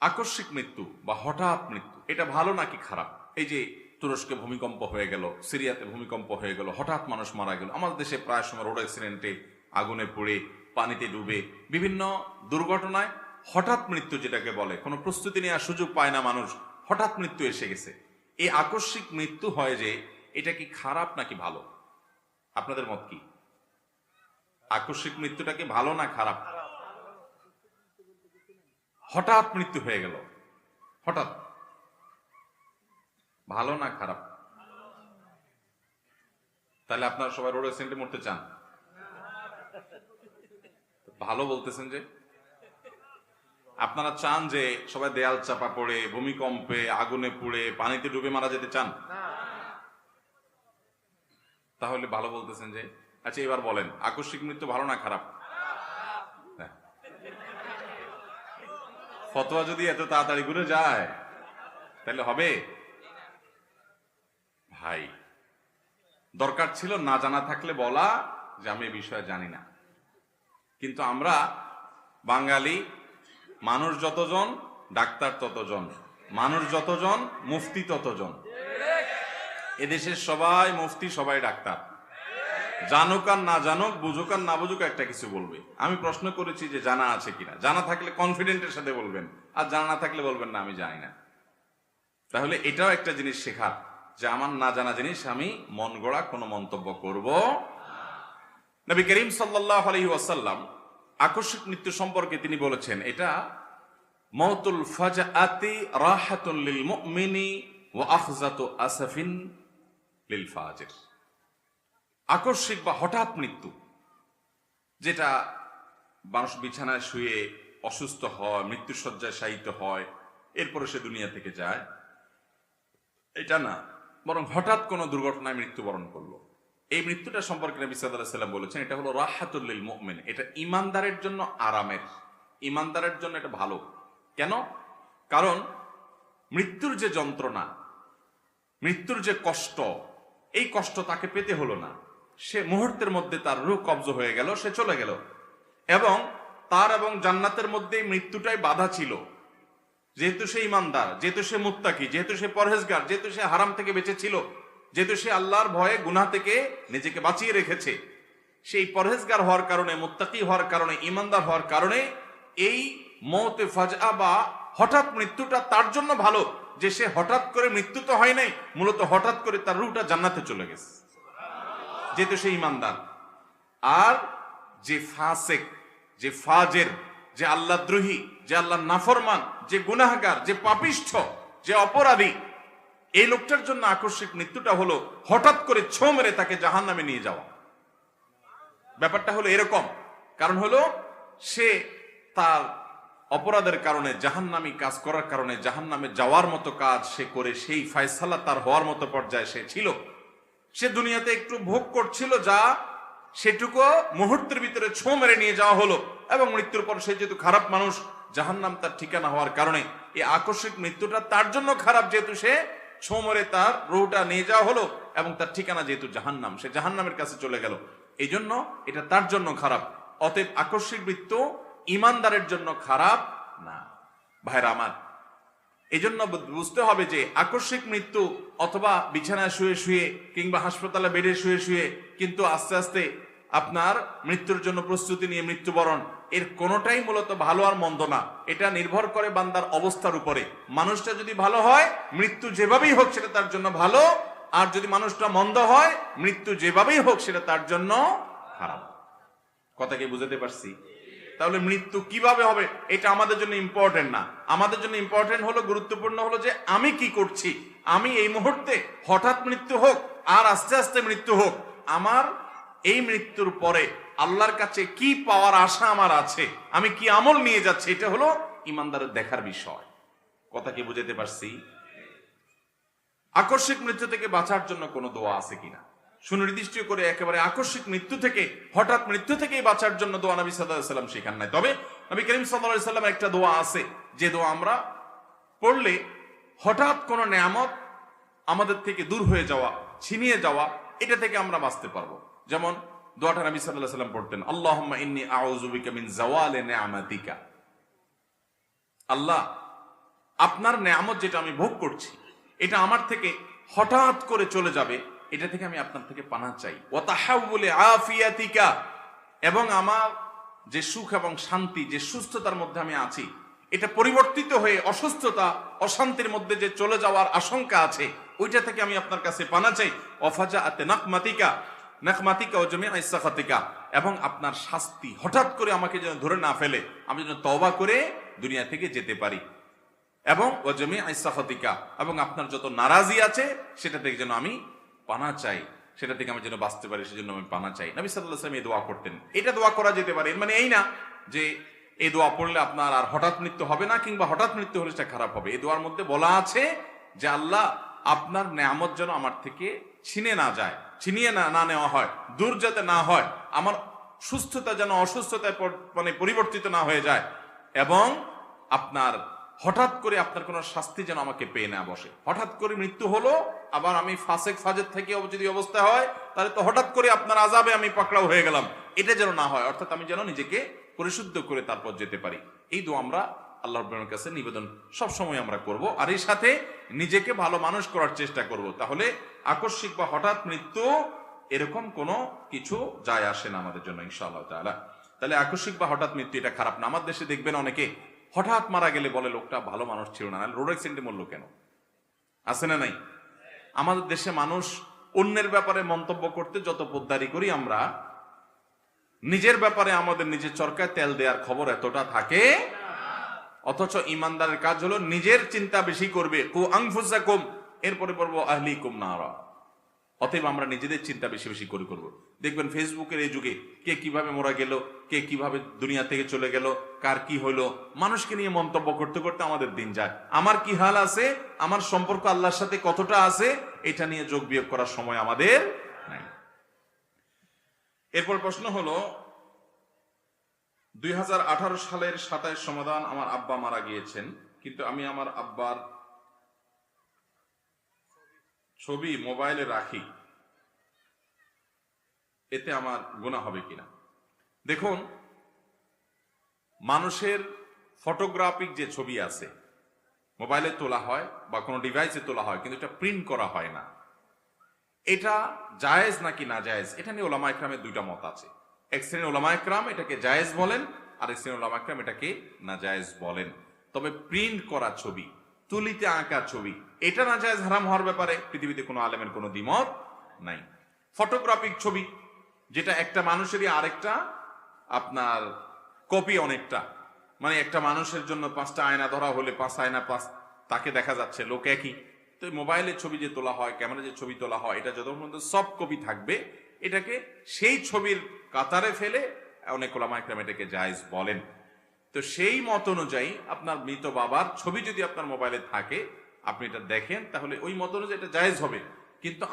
আকস্মিক মৃত্যু বা হঠাৎ মৃত্যু, এটা ভালো নাকি খারাপ? এই যে তুরস্কে ভূমিকম্প হয়ে গেল, সিরিয়াতে ভূমিকম্প হয়ে গেল, হঠাৎ মানুষ মারা গেল, আমাদের দেশে প্রায় সময় রোড অ্যাক্সিডেন্টে আগুনে পুড়ে, পানিতে ডুবে, বিভিন্ন দুর্ঘটনায় হঠাৎ মৃত্যু যেটাকে বলে, কোনো প্রস্তুতি নেওয়ার সুযোগ পায় না মানুষ, হঠাৎ মৃত্যু এসে গেছে। এই আকস্মিক মৃত্যু হয় যে, এটা কি খারাপ নাকি ভালো? আপনাদের মত কি? আকস্মিক মৃত্যুটা কি ভালো না খারাপ? হঠাৎ মৃত্যু হয়ে গেল। হঠাৎ। ভালো না খারাপ? তাহলে আপনারা সবাই রোড অ্যাক্সিডেন্টে মরতে চান? ভালো বলতেছেন যে, আপনারা চান যে সবাই দেয়াল চাপা পড়ে, ভূমিকম্পে, আগুনে পুড়ে, পানিতে ডুবে মারা যেতে চান? তাহলে ভালো বলতেছেন যে আচ্ছা এবার বলেন, আকস্মিক মৃত্যু ভালো না খারাপ? ফতোয়া যদি এত তাড়াতাড়ি করে যায়, তাহলে হবে? ভাই, দরকার ছিল না জানা থাকলে বলা, যে আমি এ বিষয়ে জানি না। কিন্তু আমরা বাঙালি, মানুষ যতজন, ডাক্তার ততজন, মানুষ যতজন, মুফতি ততজন। এদেশের সবাই মুফতি, সবাই ডাক্তার। জানুক আর না জানুক, বুঝুক আর না বুঝুক একটা কিছু বলবে। আমি প্রশ্ন করেছি যে জানা আছে কিনা। জানা থাকলে কনফিডেন্টের সাথে বলবেন, আর জানা না থাকলে বলবেন না, আমি জানি না। তাহলে এটাও একটা জিনিস শেখার, যে আমার না জানা জিনিস আমি মন গড়া কোনো মন্তব্য করব নবী করিম সাল্লাহ আলহি ওয়াসাল্লাম আকস্মিক মৃত্যু সম্পর্কে তিনি বলেছেন, এটা মৌতুল ফাজাআতি রাহাতুন লিল মুমিনি ওয়া আখজাতু আসাফিন লিল ফাজির। আকস্মিক বা হঠাৎ মৃত্যু, যেটা মানুষ বিছানায় শুয়ে অসুস্থ হয় মৃত্যুসজ্জায় শায়িত হয়, এরপরে সে দুনিয়া থেকে যায়, এটা না। বরং হঠাৎ কোনো দুর্ঘটনায় মৃত্যুবরণ করল। এই মৃত্যুটা সম্পর্কে নবী সাল্লাল্লাহু সাল্লাম বলেছেন, এটা হলো রাহাতুল্লিল মুমিন এটা ইমানদারের জন্য আরামের, ইমানদারের জন্য এটা ভালো। কেন? কারণ মৃত্যুর যে যন্ত্রণা, মৃত্যুর যে কষ্ট, এই কষ্ট তাকে পেতে হলো না। সে মুহূর্তের মধ্যে তার রূহ কবজ হয়ে গেল, সে চলে গেল। এবং তার এবং জান্নাতের মধ্যে মৃত্যুটাই বাধা ছিল। যেহেতু সে ইমানদার, যেহেতু সে মুত্তাকি, যেহেতু সে পরহেজগার, যেহেতু সে হারাম থেকে বেঁচে ছিল, যেহেতু সে আল্লাহর ভয়ে গুনাহ থেকে নিজেকে বাঁচিয়ে রেখেছে, সেই পরহেজগার হওয়ার কারণে, মুত্তাকি হওয়ার কারণে, ইমানদার হওয়ার কারণে এই মৌতে ফাজা বা হঠাৎ মৃত্যুটা তার জন্য ভালো যে সে হঠাৎ করে মৃত্যু তো হয় নাই, মূলত হঠাৎ করে তার রুটা জান্নাতে চলে গেছে। যেহেতু সে ইমানদার। আর যে ফাসেক, যে ফাজের, যে আল্লাহ দ্রোহী, যে আল্লাহ নাফরমান, যে গুনাহগার, যে পাপিষ্ঠ, যে অপরাধী, এই লোকটার জন্য আকস্মিক মৃত্যুটা হলো হঠাৎ করে ছো মেরে তাকে জাহান নামে নিয়ে যাওয়া। ব্যাপারটা হলো এরকম। কারণ হলো, সে তার অপরাধের কারণে, জাহান্নামি কাজ করার কারণে, জাহান্নামে যাওয়ার মতো কাজ সে করে, সেই ফায়সালা তার হওয়ার মতো পর্যায়ে সে ছিল। সে দুনিয়াতে একটু ভোগ করছিল, যা সেটুকু মুহূর্তের ভিতরে ছো মেরে নিয়ে যাওয়া হলো এবং মৃত্যুর পর সে যেহেতু খারাপ মানুষ, জাহান্নাম তার ঠিকানা হওয়ার কারণে এই আকস্মিক মৃত্যুটা তার জন্য খারাপ, যেহেতু সে ছো মেরে তার রোহটা নিয়ে যাওয়া হলো এবং তার ঠিকানা যেহেতু জাহান্নাম, সে জাহান্নামের কাছে চলে গেল। এই জন্য এটা তার জন্য খারাপ। অতএব আকস্মিক মৃত্যু ইমানদারের জন্য খারাপ না। ভাইরা আমার এই জন্য বুঝতে হবে যে আকস্মিক মৃত্যু অথবা বিছানায় শুয়ে শুয়ে কিংবা হাসপাতালে বেডে শুয়ে শুয়ে কিন্তু আস্তে আস্তে আপনার মৃত্যুর জন্য প্রস্তুতি নিয়ে মৃত্যুবরণ, এর কোনোটাই মূলত ভালো আর মন্দ না। এটা নির্ভর করে বান্দার অবস্থার উপরে। মানুষটা যদি ভালো হয়, মৃত্যু যেভাবেই হোক সেটা তার জন্য ভালো, আর যদি মানুষটা মন্দ হয়, মৃত্যু যেভাবেই হোক সেটা তার জন্য খারাপ। কথা কি বুঝাতে পারছি? তাহলে মৃত্যু কীভাবে হবে? এটা আমাদের জন্য ইম্পর্টেন্ট না। আমাদের জন্য ইম্পর্টেন্ট হলো, গুরুত্বপূর্ণ হলো যে আমি কি করছি? আমি এই মুহূর্তে হঠাৎ মৃত্যু হোক, আর আস্তে আস্তে মৃত্যু হোক, আমার এই মৃত্যুর পরে আল্লাহর কাছে কি পাওয়ার আশা আমার আছে, আমি কি আমল নিয়ে যাচ্ছি, এটা হলো ইমানদারের দেখার বিষয়। কথা কি বুঝাতে পারছি? আকস্মিক মৃত্যু থেকে বাঁচার জন্য কোনো দোয়া আছে কিনা? সুনির্দিষ্ট করে একেবারে আকস্মিক মৃত্যু থেকে, হঠাৎ মৃত্যু থেকেই বাঁচার জন্য দোয়া নবী সাল্লাম শেখান নাই। তবে নবী করিম সাল্লাহ সাল্লাম একটা দোয়া আছে, যে দোয়া আমরা পড়লে হঠাৎ কোনো নেয়ামত আমাদের থেকে দূর হয়ে যাওয়া, ছিনিয়ে যাওয়া, এটা থেকে আমরা বাঁচতে পারব। যেমন দোয়াটা নবী সাল্লাহ সাল্লাম পড়তেন আল্লাহ ইন্নি আউজুবিকা মিন জাওয়ালে নেয়ামাতিকা। আল্লাহ, আপনার নেয়ামত যেটা আমি ভোগ করছি, এটা আমার থেকে হঠাৎ করে চলে যাবে এটা থেকে আমি আপনার থেকে পানা চাই। ওয়াতাহাউলে আফিয়াতিকা, এবং আমার যে সুখ এবং শান্তি, যে সুস্থতার মধ্যে আমি আছি, এটা পরিবর্তিত হয়ে অসুস্থতা, অশান্তির মধ্যে যে চলে যাওয়ার আশঙ্কা আছে, ওইটা থেকে আমি আপনার কাছে পানা চাই। অফাজা আতে নাকমাতিকা নাকমাতিকা ও জমি আইসাখাতিকা এবং আপনার শাস্তি হঠাৎ করে আমাকে যেন ধরে না ফেলে, আমি যেন তওবা করে দুনিয়া থেকে যেতে পারি। এবং ও জমি আইসাফতিকা এবং আপনার যত নারাজি আছে, সেটা থেকে যেন আমি পানা চাই, সেটা থেকে আমি যেন বাঁচতে পারি, সেজন্য আমি পানা চাই। নবী সাল্লাহ সাল্লাম এই দোয়া করতেন। এটা দোয়া করা যেতে পারে। মানে এই না যে এই দোয়া পড়লে আপনার আর হঠাৎ মৃত্যু হবে না, কিংবা হঠাৎ মৃত্যু হলে সেটা খারাপ হবে। এই দোয়ার মধ্যে বলা আছে যে, আল্লাহ আপনার নেয়ামত যেন আমার থেকে ছিনে না যায়, ছিনিয়ে না না নেওয়া হয়, দূর যাতে না হয়, আমার সুস্থতা যেন অসুস্থতায় মানে পরিবর্তিত না হয়ে যায়, এবং আপনার হঠাৎ করে আপনার কোনো শাস্তি যেন আমাকে পেয়ে না বসে। হঠাৎ করে মৃত্যু হলো, আবার আমি ফাসেক ফাজের থেকে যদি অবস্থা হয়, তাহলে তো হঠাৎ করে আপনার আজাবে আমি পাকড়াও হয়ে গেলাম। এটা যেন না হয়, অর্থাৎ আমি যেন নিজেকে পরিশুদ্ধ করে তারপর যেতে পারি। এই দু আমরা আল্লাহ রব্বানের কাছে নিবেদন সব সময় আমরা করব। আর এই সাথে নিজেকে ভালো মানুষ করার চেষ্টা করব। তাহলে আকস্মিক বা হঠাৎ মৃত্যু এরকম কোনো কিছু যায় আসে না আমাদের জন্য, ইনশাআল্লাহ তাহলে আকস্মিক বা হঠাৎ মৃত্যু, এটা খারাপ না। আমার দেশে দেখবেন অনেকে হঠাৎ মারা গেলে বলে লোকটা, ভালো মানুষ ছিল না। রোড অ্যাক্সিডেন্টে মরলো কেন? আছে না নাই? আমাদের দেশে মানুষ অন্যের ব্যাপারে মন্তব্য করতে যত পোদ্দারি করি আমরা, নিজের ব্যাপারে আমাদের নিজের চরকায় তেল দেওয়ার খবর এতটা থাকে, অথচ ইমানদারের কাজ হলো নিজের চিন্তা বেশি করবে। কু আংফুসাকুম, এরপরে পড়ব আহলি কুম নারা। অতএব আমরা নিজেদের চিন্তা বেশি বেশি করে করব। দেখবেন ফেসবুকের এই যুগে কে কীভাবে মোরা গেল, কে কীভাবে দুনিয়া থেকে চলে গেল, কার কি হলো, মানুষকে নিয়ে মন্তব্য করতে করতে আমাদের দিন যায়। আমার কি হাল আছে? আমার সম্পর্ক আল্লাহর সাথে কতটা আছে? এটা নিয়ে যোগ বিয়োগ করার সময় আমাদের নাই। এরপর প্রশ্ন হলো, দুই হাজার আঠারো সালের সাতাইশ সমাধান আমার আব্বা মারা গিয়েছেন, কিন্তু আমি আমার আব্বার ছবি মোবাইলে রাখি, এতে আমার গুণা হবে কিনা? দেখুন, মানুষের ফটোগ্রাফিক যে ছবি আছে, মোবাইলে তোলা হয় বা কোনো ডিভাইসে তোলা হয়, কিন্তু এটা প্রিন্ট করা হয় না। এটা জায়েজ নাকি না জায়েজ, এটা নিয়ে ওলামা একরামের দুইটা মত আছে। এক শ্রেণির ওলামা একরাম এটাকে জায়েজ বলেন, আর এক শ্রেণির ওলামা একরাম এটাকে না জায়েজ বলেন। তবে প্রিন্ট করা ছবি, তুলিতে আঁকা ছবি এটা না যায় হারাম হওয়ার ব্যাপারে পৃথিবীতে কোনো আলেমের কোনো দ্বিমত নাই। ফটোগ্রাফিক ছবি, যেটা একটা মানুষেরই আরেকটা আপনার কপি অনেকটা। মানে একটা মানুষের জন্য পাঁচটা আয়না ধরা হলে পাঁচ আয়না, পাঁচ তাকে দেখা যাচ্ছে, লোক একই। তো মোবাইলের ছবি যে তোলা হয় ক্যামেরা যে ছবি তোলা হয়, এটা যত পর্যন্ত সব কপি থাকবে, এটাকে সেই ছবির কাতারে ফেলে অনেক ওলামা একরাম এটাকে জায়েজ বলেন। তো সেই মত অনুযায়ী আপনার মৃত বাবার ছবি যদি আপনার মোবাইলে থাকে আপনি এটা দেখেন তাহলে ওই মত অনুযায়ী এটা জায়েজ হবে। কিন্তু